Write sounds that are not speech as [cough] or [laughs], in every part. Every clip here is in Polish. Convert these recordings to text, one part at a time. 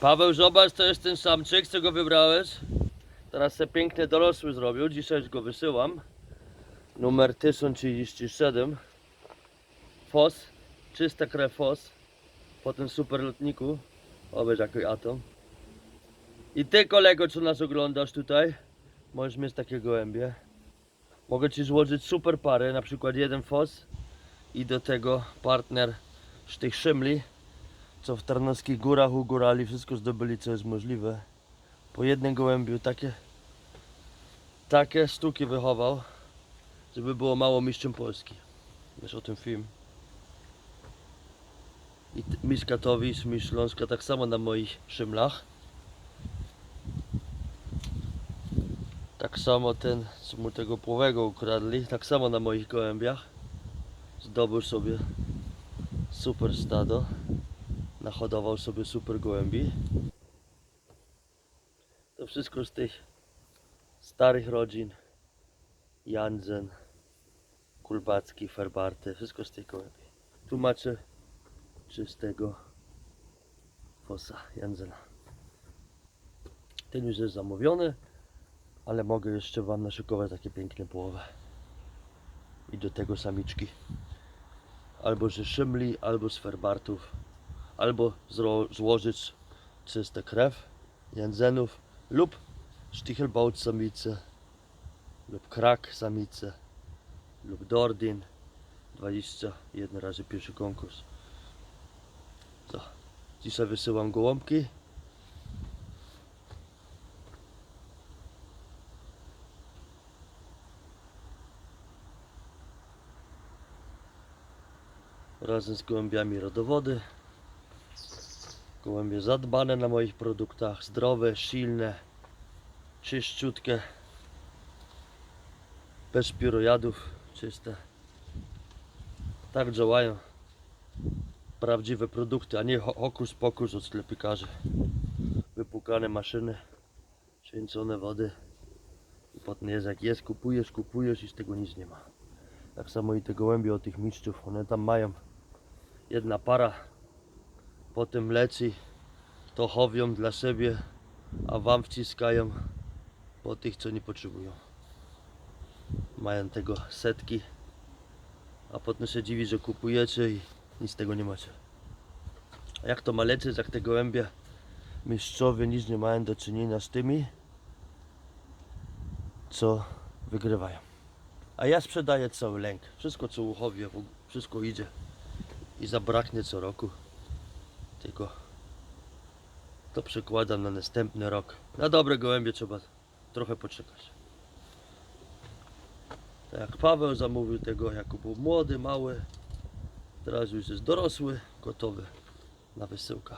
Paweł, zobacz, to jest ten samczyk, co go wybrałeś. Teraz se piękny dorosły zrobił, dzisiaj go wysyłam. Numer 1037. Fos, czysta krew fos. Po tym super lotniku. Obejrz jaki atom. I ty kolego, co nas oglądasz tutaj, możesz mieć takie gołębie. Mogę ci złożyć super parę, na przykład jeden fos i do tego partner z tych szymli co w Tarnowskich Górach u górali wszystko zdobyli co jest możliwe. Po jednym gołębiu takie takie sztuki wychował, żeby było mało mistrzem Polski. Wiesz o tym film. I mistrz Katowic, mistrz Śląska tak samo na moich szymlach. Tak samo ten, co mu tego połowego ukradli, tak samo na moich gołębiach. Zdobył sobie super stado nahodował sobie super gołębi. To wszystko z tych starych rodzin. Jansen, Kulbacki, Ferbarty, wszystko z tych gołębi. Tu macie czystego fosa Jansena. Ten już jest zamówiony, ale mogę jeszcze Wam naszykować takie piękne połowy. I do tego samiczki. Albo ze szymli, albo z Ferbartów albo złożyć czyste krew Jensenów lub Stichelbaut samice lub Krak samice lub Dordin. 21 razy pierwszy konkurs. Co? Dzisiaj wysyłam gołąbki. Razem z gołębiami rodowody Gołębie zadbane na moich produktach, zdrowe, silne, czyściutkie, bez pirojadów, czyste. Tak działają prawdziwe produkty, a nie ho- hokus pokus od sklepikarzy. Wypukane maszyny, święcone wody. I potem jest jak jest, kupujesz, kupujesz i z tego nic nie ma. Tak samo i te gołębie od tych mistrzów, one tam mają jedna para potem leci, to chowią dla siebie, a wam wciskają po tych, co nie potrzebują. Mają tego setki, a potem się dziwi, że kupujecie i nic z tego nie macie. A jak to ma lecieć, jak te gołębie mistrzowie nic nie mają do czynienia z tymi, co wygrywają. A ja sprzedaję cały lęk. Wszystko co uchowię, wszystko idzie i zabraknie co roku tylko to przekładam na następny rok. Na dobre gołębie trzeba trochę poczekać. Tak jak Paweł zamówił tego, jak był młody, mały, teraz już jest dorosły, gotowy na wysyłkę.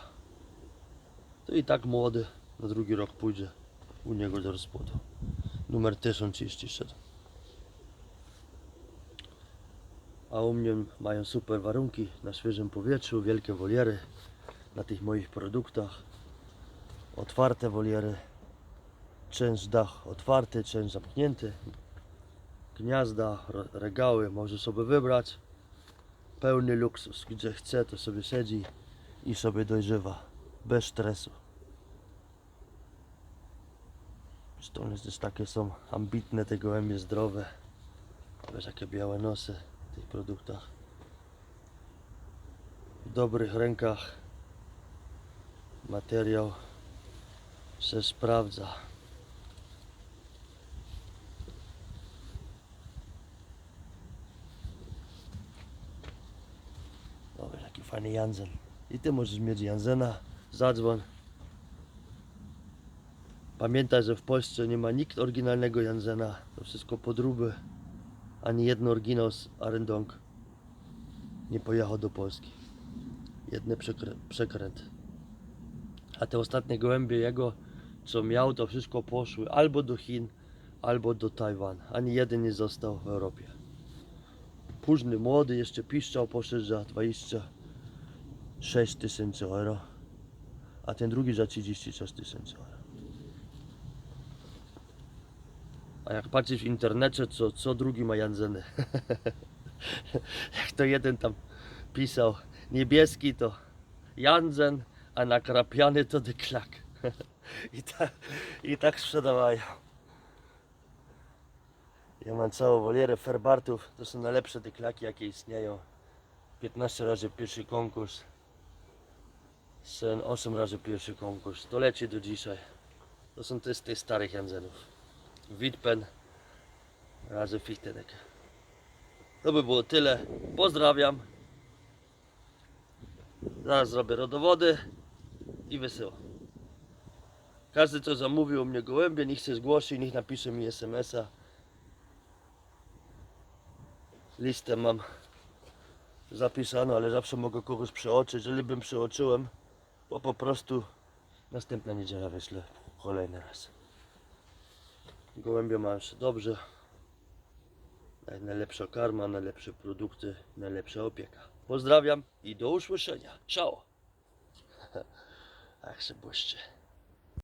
To i tak młody, na drugi rok pójdzie u niego do rozpłodu. Numer 1037. A u mnie mają super warunki na świeżym powietrzu, wielkie woliery na tych moich produktach. Otwarte woliery. Część dach otwarty, część zamknięty. Gniazda, regały, może sobie wybrać. Pełny luksus, gdzie chce to sobie siedzi i sobie dojrzewa. Bez stresu. Zresztą też takie są ambitne te gołębie zdrowe. Wiesz jakie białe nosy w tych produktach. W dobrych rękach materiał się sprawdza. Dobra, jaki fajny Jansen. I ty możesz mieć Jansena, zadzwoń. Pamiętaj, że w Polsce nie ma nikt oryginalnego Jansena. To wszystko podróby. Ani jeden oryginał z Arendong nie pojechał do Polski. Jedny przekrę- przekręt. A te ostatnie gołębie jego, co miał, to wszystko poszły albo do Chin, albo do Tajwan. Ani jeden nie został w Europie. Późny, młody, jeszcze piszczał, poszedł za 26 tysięcy euro, a ten drugi za 36 tysięcy euro. A jak patrzysz w internecie, co, co drugi ma Janzeny. [laughs] jak to jeden tam pisał, niebieski to Janzen, a nakrapiany to dyklak. [laughs] I tak, I tak sprzedawają. Ja mam całą wolierę ferbartów. To są najlepsze dyklaki, jakie istnieją. 15 razy pierwszy konkurs. Sen 8 razy pierwszy konkurs. To leci do dzisiaj. To są te z tych starych języnów. Witpen razy fichtenek. To by było tyle. Pozdrawiam. Zaraz zrobię rodowody i wysyłam. Każdy, co zamówił u mnie gołębie, niech się zgłosi, niech napisze mi SMS-a. Listę mam zapisaną, ale zawsze mogę kogoś przeoczyć. Jeżeli bym przeoczyłem, bo po prostu następna niedziela wyślę kolejny raz. Gołębie się dobrze. Naj- Najlepsza karma, najlepsze produkty, najlepsza opieka. Pozdrawiam i do usłyszenia. Ciao. [laughs] Ach, się błyszczy.